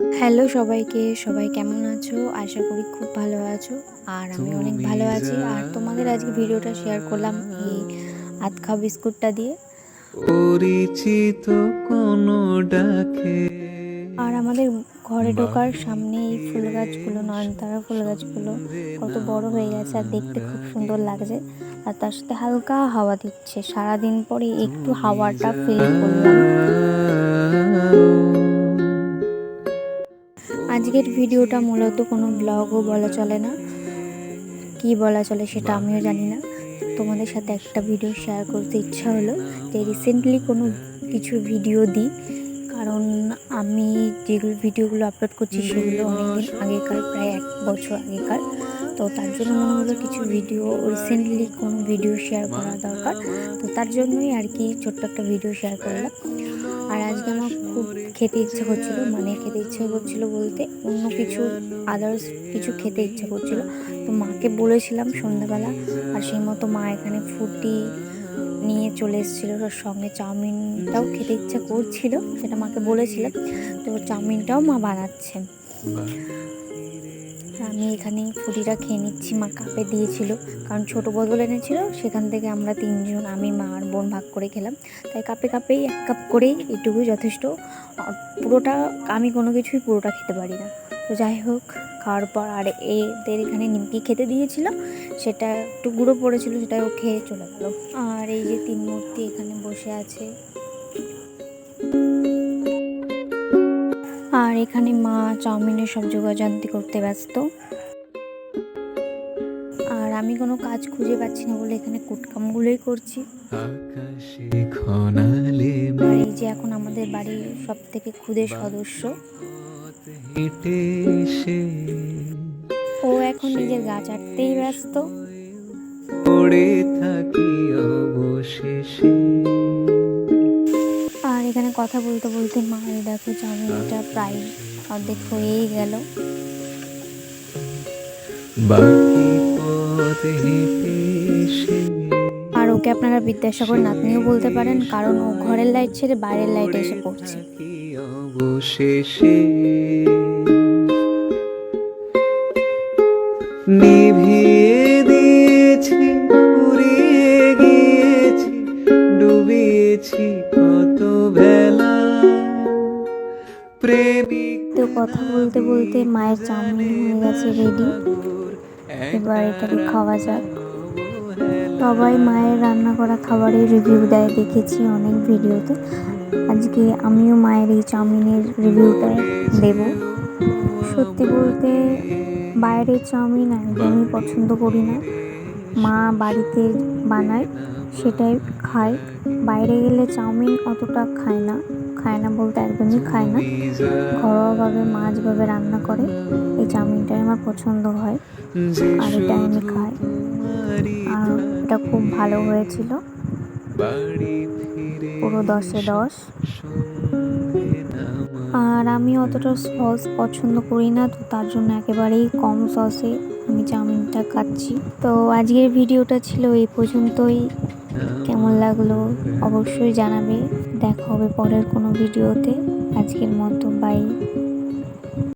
Hello সবাইকে সবাই কেমন আছো? আশা করি খুব ভালো আছো। আর আমি অনেক ভালো আছি। আর তোমাদের আজকে ভিডিওটা শেয়ার করলাম এই আতখা বিস্কুটটা দিয়ে। পরিচিত কোনো ডাকে। আর আমাদের ঘরে ঢোকার সামনে এই ফুল গাছগুলো নয়নতারা ফুল গাছগুলো কত বড় হয়ে গেছে আর দেখতে খুব সুন্দর লাগছে। আর তার সাথে হালকা হাওয়া দিচ্ছে। সারাদিন পরে একটু হাওয়াটা ফিল করলাম। আজকের ভিডিওটা মূলত কোনো ব্লগও বলা চলে না। কি বলা চলে সেটা আমিও জানি না। তোমাদের সাথে একটা ভিডিও শেয়ার করতে ইচ্ছা হলো যে রিসেন্টলি কোনো কিছু ভিডিও দিই। কারণ আমি যেগুলো ভিডিওগুলো আপলোড করছি সেগুলো অনেকদিন আগেকার, প্রায় এক বছর আগেকার। তো তার জন্য মনে হলো কিছু ভিডিও রিসেন্টলি কোনো ভিডিও শেয়ার করা দরকার। তো তার জন্যই আর কি ছোট্ট একটা ভিডিও শেয়ার করলাম। আর আজকে আমার খুব খেতে ইচ্ছে করছিল মানে খেতে ইচ্ছে করছিল বলতে অন্য কিছু আদার্স কিছু খেতে ইচ্ছে করছিল। তো মাকে বলেছিলাম সন্ধ্যাবেলা, আর সেই মতো মা এখানে ফুটি নিয়ে চলে এসেছিল, ওর সঙ্গে চাউমিনটাও খেতে ইচ্ছা করছিল, সেটা মাকে বলেছিলাম। তো চাউমিনটাও মা বানাচ্ছে। আমি এখানে ফুটিটা খেয়ে নিচ্ছি, মা কাপে দিয়েছিল। কারণ ছোট বোতল এনেছিল, সেখান থেকে আমরা তিনজন, আমি, মা আর বোন ভাগ করে খেলাম। তাই কাপে কাপেই এক কাপ করেই এটুকুই যথেষ্ট। পুরোটা, আমি কোনো কিছুই পুরোটা খেতে পারি না। তো যাই হোক, খাওয়ার পর আর এদের এখানে নিমকি খেতে দিয়েছিল, সেটা একটু গুঁড়ো পড়েছিল, সেটা ও খেয়ে চলে গেল। আর এই যে তিন মূর্তি এখানে বসে আছে। আর এখানে মা চাউমিনের সব যোগাযান্তি করতে ব্যস্ত। আর আমি কোনো কাজ খুঁজে পাচ্ছি না বলে এখানে কুটকামগুলোই করছি। আর এই যে এখন আমাদের বাড়ির সব থেকে ক্ষুদে সদস্য। ও এখন নিজের গাছ আটতেই ব্যস্ত। পড়ে থাকি অবশেষে। কথা বলতে বলতে মায়ের দেখো চাউমিনটা প্রায় অর্ধেক হয়েই গেল। আর ওকে আপনারা বিদ্যাসাগর নাতনিও বলতে পারেন, কারণ ও ঘরের লাইট ছেড়ে বাইরের লাইট এসে পড়ছে। অবশেষে তো কথা বলতে বলতে মায়ের চাউমিন হয়ে গেছে রেডি এবার এটাকে খাওয়া যাক। সবাই মায়ের রান্না করা খাবারের রিভিউ দেয়, দেখেছি অনেক ভিডিওতে। আজকে আমিও মায়ের এই চাউমিনের রিভিউটা দেব। সত্যি বলতে বাইরের চাউমিন একদমই পছন্দ করি না। মা বাড়িতে বানায়, সেটাই খায়। বাইরে গেলে চাউমিন অতটা খায় না। খায় না বলতে একদমই খায় না। ঘরোয়াভাবে মা যেভাবে রান্না করে। এই চাউমিনটাই আমার পছন্দ হয়। আর এটা আমি খাই। আর এটা খুব ভালো হয়েছিল। পুরো দশে দশ। আর আমি অতটা সস পছন্দ করি না, তো তার জন্য একেবারেই কম সসে আমি চাউমিনটা খাচ্ছি। তো আজকের ভিডিওটা ছিল এই পর্যন্তই। কেমন লাগল অবশ্যই জানাবে। দেখা হবে পরের কোনো ভিডিওতে। আজকের মতো বাই